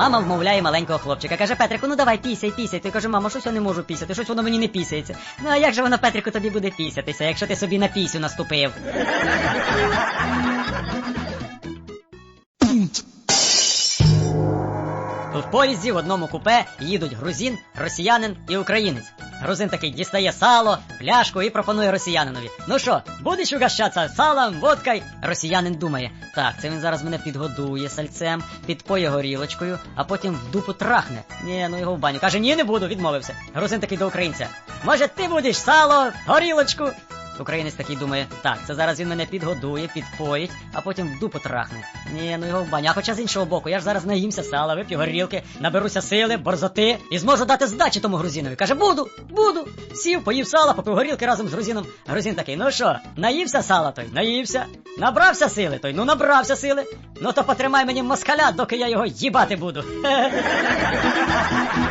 Мама вмовляє маленького хлопчика. Каже, Петрику, ну давай пісяй, пісяй. Той каже, мамо, щось я не можу пісяти, щось воно мені не пісяється. Ну а як же воно, Петрику, тобі буде пісятися, якщо ти собі на пісю наступив? В поїзді в одному купе їдуть грузин, росіянин і українець. Грузин такий дістає сало, пляшку і пропонує росіянинові. Ну що, будеш угощатися салом, водкою? Росіянин думає, так, це він зараз мене підгодує сальцем, підпоє горілочкою, а потім в дупу трахне. Ні, ну його в баню. Каже, ні, не буду, відмовився. Грузин такий до українця. Може, ти будеш сало, горілочку? Українець такий думає, так, це зараз він мене підгодує, підпоїть, а потім в дупу трахне. Ні, ну його в баню. А хоча з іншого боку, я ж зараз наїмся сала, вип'ю горілки, наберуся сили, борзоти і зможу дати здачі тому грузинові. Каже, буду, буду. Сів, поїв сала, попив горілки разом з грузином. Грузин такий, ну що, наївся сала той, наївся. Набрався сили той, ну набрався сили. Ну то потримай мені москаля, доки я його їбати буду.